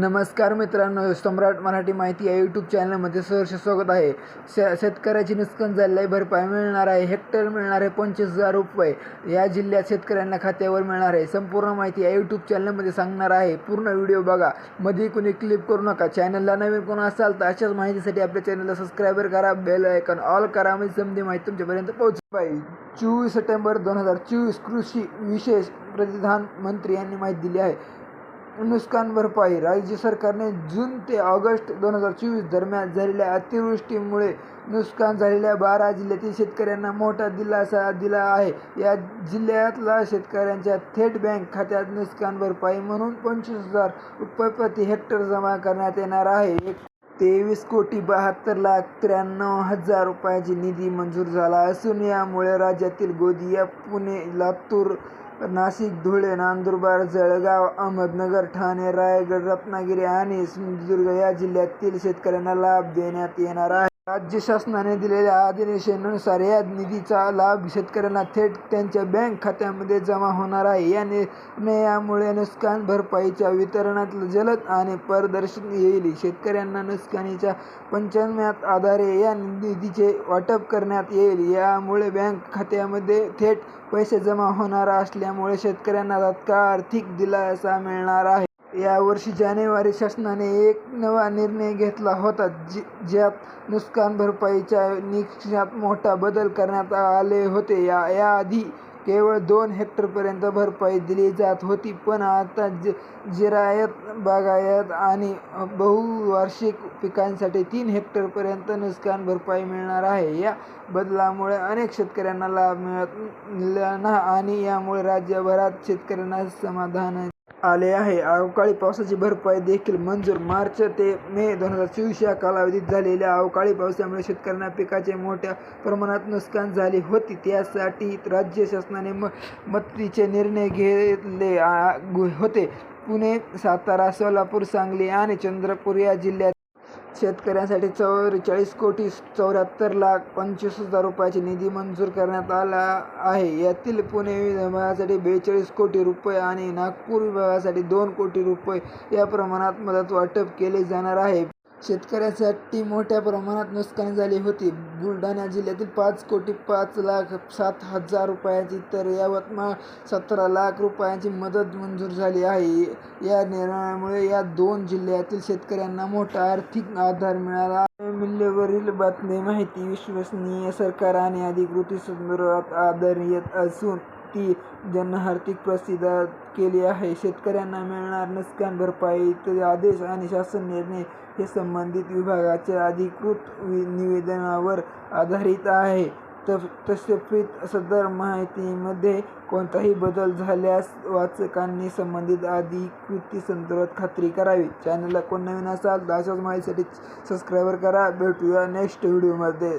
नमस्कार मित्रांनो सम्राट मराठी माहिती या यूट्यूब चॅनलमध्ये सहर्ष स्वागत आहे. श शेतकऱ्याची नुकसान झालेली भरपाई मिळणार आहे हेक्टर मिळणार आहे पंचवीस हजार रुपये. या जिल्ह्यात शेतकऱ्यांना खात्यावर मिळणार आहे. संपूर्ण माहिती या यूट्यूब चॅनलमध्ये सांगणार आहे. पूर्ण व्हिडिओ बघा. मध्ये कुणी क्लिप करू नका. चॅनलला नवीन कोण असाल तर अशाच माहितीसाठी आपल्या चॅनलला सबस्क्राईबर करा. बेल आयकॉन ऑल करा. म्हणजे समधी माहिती तुमच्यापर्यंत पोहोचली पाहिजे चोवीस सप्टेंबर दोन हजार चोवीस कृषी विशेष प्रतिधान मंत्री यांनी माहिती दिली आहे. नुकसान भरपाई राज्य सरकारने जून ते ऑगस्ट दोन हजार चोवीस दरम्यान झालेल्या अतिवृष्टीमुळे नुकसान झालेल्या बारा जिल्ह्यातील शेतकऱ्यांना मोठा दिलासा दिला आहे. या जिल्ह्यातला शेतकऱ्यांच्या थेट बँक खात्यात नुकसान भरपाई म्हणून पंचवीस हजार रुपये प्रति हेक्टर जमा करण्यात येणार आहे. एक तेवीस कोटी बहात्तर लाख त्र्याण्णव हजार रुपयाची निधी मंजूर झाला असून यामुळे राज्यातील गोदिया पुणे लातूर नाशिक धुळे नांदुरबार जळगाव अहमदनगर ठाणे रायगड रत्नागिरी आणि सिंधुदुर्ग या जिल्ह्यातील शेतकऱ्यांना लाभ देण्यात येणार आहे. राज्य शासनाने दिलेल्या आदेशानुसार या निधीचा लाभ शेतकऱ्यांना थेट त्यांच्या बँक खात्यामध्ये जमा होणार आहे. या निर्णयामुळे नुकसान भरपाईच्या वितरणात जलद आणि पारदर्शन येईल. शेतकऱ्यांना नुकसानीच्या पंचनाम्यात आधारे या निधीचे वाटप करण्यात येईल. यामुळे बँक खात्यामध्ये थेट पैसे जमा होणार असल्यामुळे शेतकऱ्यांना तात्काळ आर्थिक दिलासा मिळणार आहे. यावर्षी जानेवारी शासनाने एक नवा निर्णय घेतला होता जी ज्यात नुकसान भरपाईच्या निकषात मोठा बदल करण्यात आले होते. या याआधी केवळ दोन हेक्टरपर्यंत भरपाई दिली जात होती पण आता ज जिरायत बागायत आणि बहुवार्षिक पिकांसाठी तीन हेक्टरपर्यंत नुकसान भरपाई मिळणार आहे. या बदलामुळे अनेक शेतकऱ्यांना लाभ मिळत ना आणि यामुळे राज्यभरात शेतकऱ्यांना समाधान आले आहे. अवकाळी पावसाची भरपाई देखील मंजूर. मार्च ते मे दोन हजार चोवीस या कालावधीत झालेल्या अवकाळी पावसामुळे शेतकऱ्यांना पिकाचे मोठ्या प्रमाणात नुकसान झाले होते. त्यासाठी राज्य शासनाने म मदतीचे निर्णय घेतले होते. पुणे सातारा सोलापूर सांगली आणि चंद्रपूर या जिल्ह्यात शेतकऱ्यांसाठी चौवेचाळीस कोटी चौऱ्याहत्तर लाख पंचवीस हजार रुपयाची निधी मंजूर करण्यात आला आहे. यातील पुणे विभागासाठी बेचाळीस कोटी रुपये आणि नागपूर विभागासाठी दोन कोटी रुपये या प्रमाणात मदत वाटप केले जाणार आहे. शेतकऱ्यांसाठी मोठ्या प्रमाणात नुकसान झाले होते. बुलढाणा जिल्ह्यातील पाच कोटी पाच लाख सात हजार रुपयाची तर यवतमाळ सतरा लाख रुपयांची मदत मंजूर झाली आहे. या निर्णयामुळे या दोन जिल्ह्यातील शेतकऱ्यांना मोठा आर्थिक आधार मिळाला. मूल्यवरील बातमी माहिती विश्वसनीय सरकार आणि अधिकृत संदर्भात आधार येत असून ती जनहार्थिक प्रसिद्ध केली आहे. शेतकऱ्यांना मिळणार नुकसान भरपाईचे आदेश आणि शासन निर्णय हे संबंधित विभागाच्या अधिकृत निवेदनावर आधारित आहे. त तथापि सदर माहितीमध्ये कोणताही बदल झाल्यास वाचकांनी संबंधित अधिकृती संदर्भात खात्री करावी. चॅनलला कोण नवीन असाल तर अशाच माहितीसाठी सबस्क्राईबर करा. भेटूया नेक्स्ट व्हिडिओमध्ये